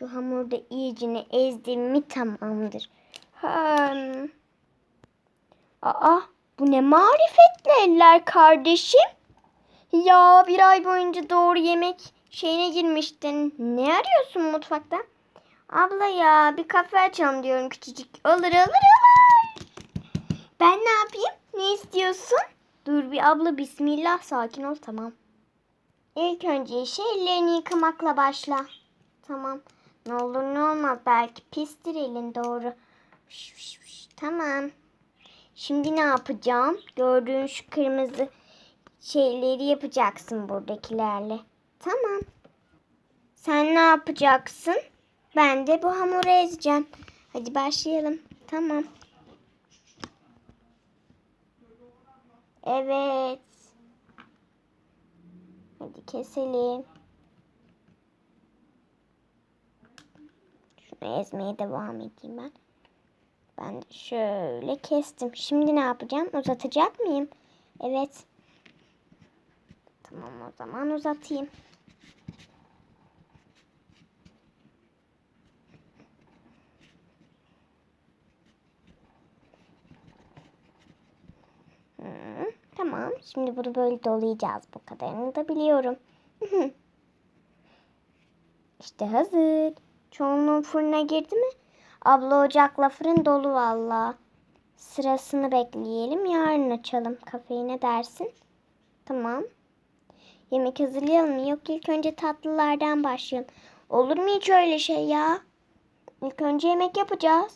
Şu hamurda iyicini ezdim mi tamamdır. Hmm. Aa bu ne marifetli eller kardeşim. Ya bir ay boyunca doğru yemek şeyine girmiştin. Ne arıyorsun mutfakta? Abla ya bir kafe açalım diyorum küçücük. Olur olur olur. Ben ne yapayım? Ne istiyorsun? Dur bir abla bismillah sakin ol tamam. İlk önce işe ellerini yıkamakla başla. Tamam. Ne olur ne olmaz belki pistir elin doğru. Şş, şş, şş. Tamam. Şimdi ne yapacağım? Gördüğün şu kırmızı şeyleri yapacaksın buradakilerle. Tamam. Sen ne yapacaksın? Ben de bu hamuru ezeceğim. Hadi başlayalım. Tamam. Evet. Hadi keselim. Şunu ezmeye devam edeyim ben. Ben şöyle kestim. Şimdi ne yapacağım? Uzatacak mıyım? Evet. Tamam o zaman uzatayım. Tamam. Şimdi bunu böyle dolayacağız. Bu kadarını da biliyorum. işte hazır. Çoğunluğu fırına girdi mi? Abla ocakla fırın dolu valla. Sırasını bekleyelim. Yarın açalım kafeyi dersin? Tamam. Yemek hazırlayalım mı? Yok ilk önce tatlılardan başlayalım. Olur mu hiç öyle şey ya? İlk önce yemek yapacağız.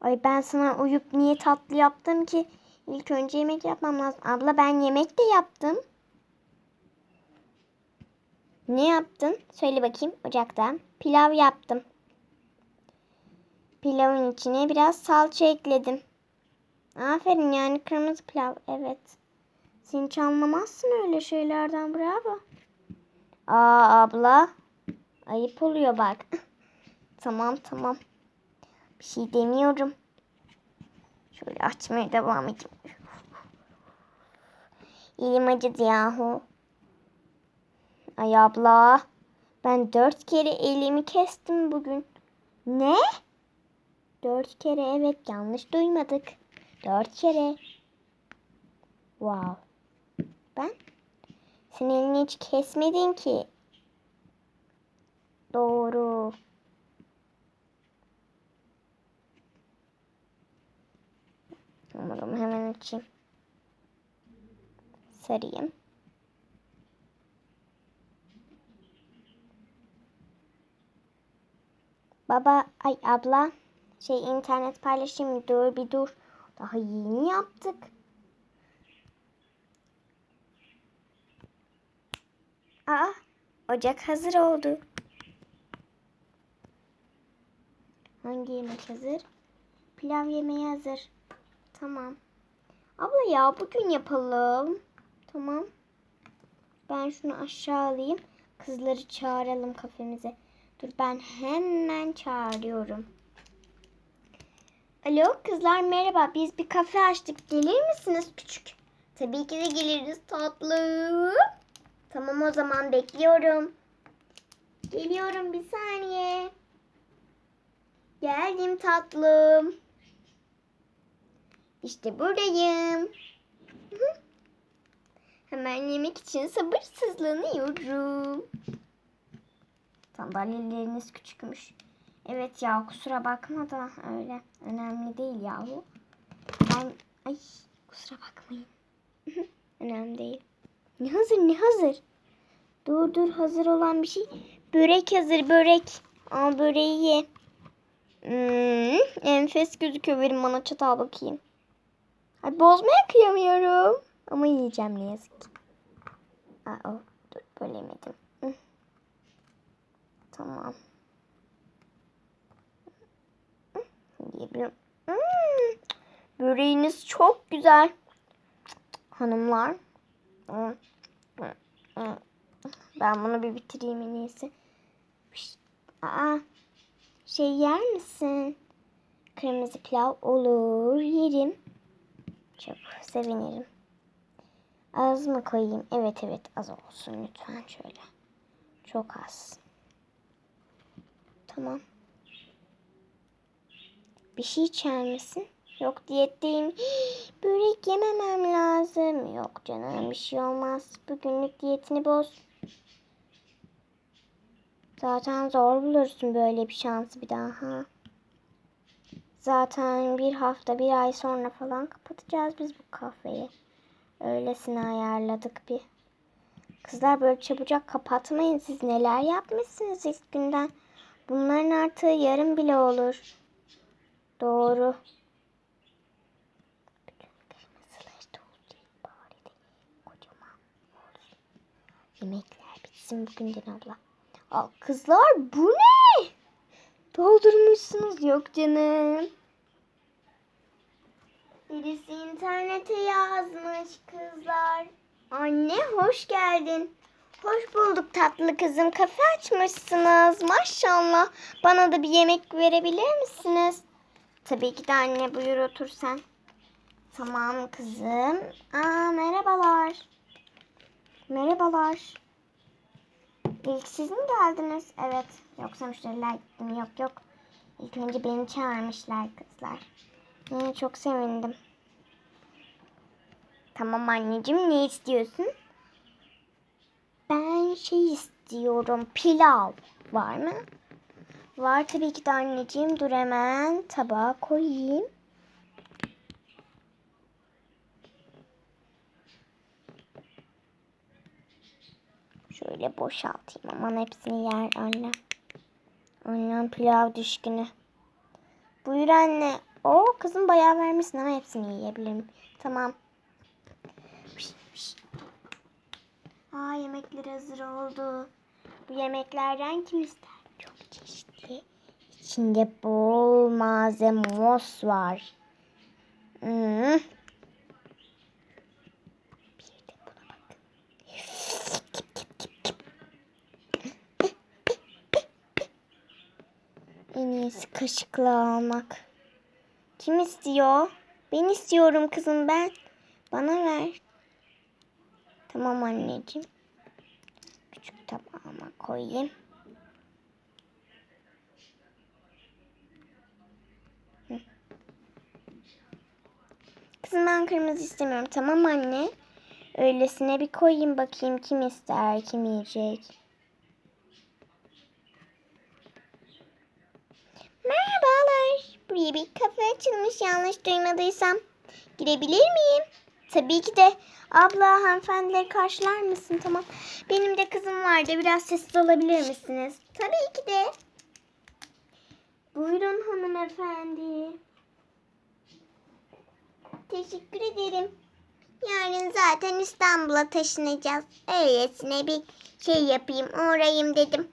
Ay ben sana uyup niye tatlı yaptım ki? İlk önce yemek yapmam lazım. Abla ben yemek de yaptım. Ne yaptın? Söyle bakayım ocakta. Pilav yaptım. Pilavın içine biraz salça ekledim. Aferin yani kırmızı pilav. Evet. Sen hiç anlamazsın öyle şeylerden bravo. Aa abla. Ayıp oluyor bak. tamam tamam. Bir şey demiyorum. Şöyle açmaya devam edeyim. Elim acıdı yahu. Ay abla. Ben dört kere elimi kestim bugün. Ne? Dört kere evet yanlış duymadık. Dört kere. Wow. Ben? Sen elini hiç kesmedin ki. Doğru. Umarım hemen açayım. Sarayım. Baba, ay abla. Şey internet paylaşayım dur bir dur. Daha yeni yaptık. Aa, ocak hazır oldu. Hangi yemek hazır? Pilav yemeği hazır. Tamam. Abla ya bugün yapalım. Tamam. Ben şunu aşağı alayım. Kızları çağıralım kafemize. Dur ben hemen çağırıyorum. Alo kızlar merhaba. Biz bir kafe açtık. Gelir misiniz küçük? Tabii ki de geliriz tatlım. Tamam o zaman bekliyorum. Geliyorum bir saniye. Geldim tatlım. İşte buradayım. Hemen yemek için sabırsızlanıyorum. Sandalyeleriniz küçükmüş. Evet ya kusura bakma da öyle. Önemli değil yahu. Ben ay kusura bakmayın. Önemli değil. Ne hazır ne hazır? Dur dur hazır olan bir şey. Börek hazır börek. Al böreği ye. Hmm, enfes gözüküyor. Verin bana çatal bakayım. Ay bozmaya kıyamıyorum. Ama yiyeceğim ne yazık ki. Aa, oh, dur bölemedim. Tamam. Hı, Yiyebilirim. Hmm, böreğiniz çok güzel. Hanımlar. Ben bunu bir bitireyim en iyisi. Aa, şey yer misin? Kırmızı pilav olur yerim. Çok sevinirim. Az mı koyayım? Evet evet az olsun lütfen şöyle. Çok az. Tamam. Bir şey içer misin? Yok diyetteyim. Börek yememem lazım. Yok canım bir şey olmaz. Bugünlük diyetini boz. Zaten zor bulursun böyle bir şansı bir daha. Ha? Zaten bir hafta bir ay sonra falan kapatacağız biz bu kafeyi. Öylesine ayarladık bir. Kızlar böyle çabucak kapatmayın. Siz neler yapmışsınız ilk günden. Bunların artığı yarım bile olur. Doğru. Yemekler bitsin bugünden abla. Aa, kızlar bu ne? Doldurmuşsunuz yok canım. Birisi internete yazmış kızlar. Anne hoş geldin. Hoş bulduk tatlı kızım. Kafe açmışsınız. Maşallah. Bana da bir yemek verebilir misiniz? Tabii ki de anne buyur otur sen. Tamam kızım. Aa merhabalar. Merhabalar. İlk siz mi geldiniz? Evet. Yoksa müşteriler gitti mi? Yok yok. İlk önce beni çağırmışlar kızlar. Yine çok sevindim. Tamam anneciğim ne istiyorsun? Ben şey istiyorum. Pilav. Var mı? Var tabii ki de anneciğim. Dur hemen tabağa koyayım. Şöyle boşaltayım. Aman hepsini yer anne. Annem pilav düşkünü. Buyur anne. O kızım bayağı vermişsin ama hepsini yiyebilirim. Tamam. Aa yemekler hazır oldu. Bu yemeklerden kim ister? Çok çeşitli. İçinde bol malzemos var. Hmm. En iyisi kaşıkla almak. Kim istiyor? Ben istiyorum kızım ben. Bana ver. Tamam anneciğim. Küçük tabağıma koyayım. Kızım ben kırmızı istemiyorum. Tamam anne. Öylesine bir koyayım bakayım kim ister, kim yiyecek. Merhabalar. Buraya bir kafe açılmış yanlış duymadıysam. Girebilir miyim? Tabii ki de. Abla hanımefendileri karşılar mısın? Tamam. Benim de kızım vardı. Biraz sessiz olabilir misiniz? Tabii ki de. Buyurun hanımefendi. Teşekkür ederim. Yarın zaten İstanbul'a taşınacağız. Öylesine bir şey yapayım, uğrayayım dedim.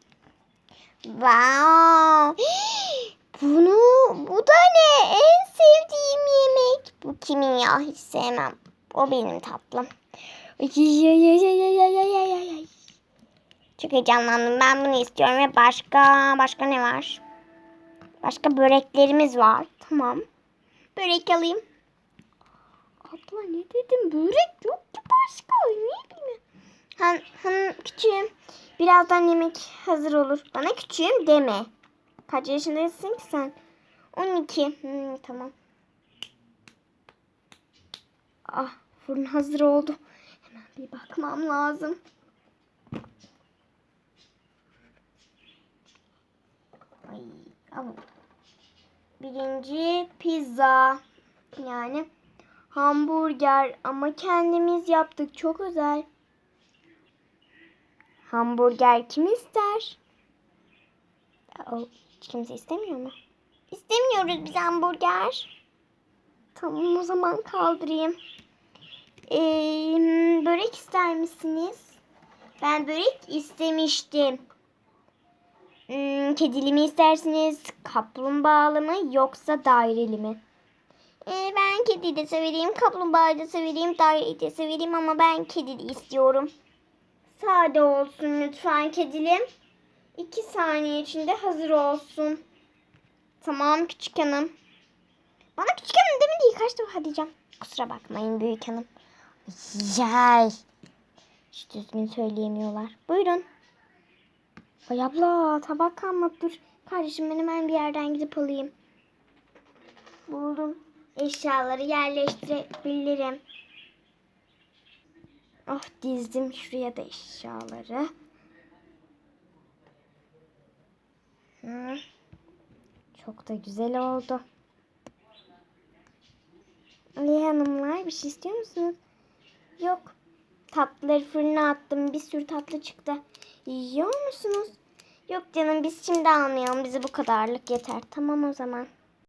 Wow! Bunu, bu da ne? En sevdiğim yemek. Bu kimin ya? Hiç sevmem. O benim tatlım. Çok heyecanlandım. Ben bunu istiyorum ve başka başka ne var? Başka böreklerimiz var. Tamam. Börek alayım. Abla ne dedim? Börek yok ki başka. Ne bileyim. Han, han küçüğüm. Birazdan yemek hazır olur. Bana küçüğüm deme. Kaç yaşındaysın ki sen? 12. Hmm, tamam. Ah fırın hazır oldu. Hemen bir bakmam lazım. Ay, au. Birinci pizza. Yani hamburger ama kendimiz yaptık. Çok özel. Hamburger kim ister? Hiç kimse istemiyor mu? İstemiyoruz biz hamburger. Tamam o zaman kaldırayım. Ee, börek ister misiniz? Ben börek istemiştim. Hmm, kedili mi istersiniz? Kaplumbağalı mı yoksa daireli mi? Ee, ben kedi de severim, kaplumbağayı da severim, daireyi de severim ama ben kedi de istiyorum. Sade olsun lütfen kedilim. İki saniye içinde hazır olsun. Tamam küçük hanım. Bana küçük hanım demedi defa diyeceğim. Kusura bakmayın büyük hanım. Yay. Hiç düzgün söyleyemiyorlar. Buyurun. Ay abla tabak kalmadı dur. Kardeşim ben hemen bir yerden gidip alayım. Buldum. Eşyaları yerleştirebilirim. Oh dizdim şuraya da eşyaları. Hı. Çok da güzel oldu. Hanımlar bir şey istiyor musunuz? Yok. Tatlıları fırına attım. Bir sürü tatlı çıktı. Yiyor musunuz? Yok canım biz şimdi almayalım. Bize bu kadarlık yeter. Tamam o zaman.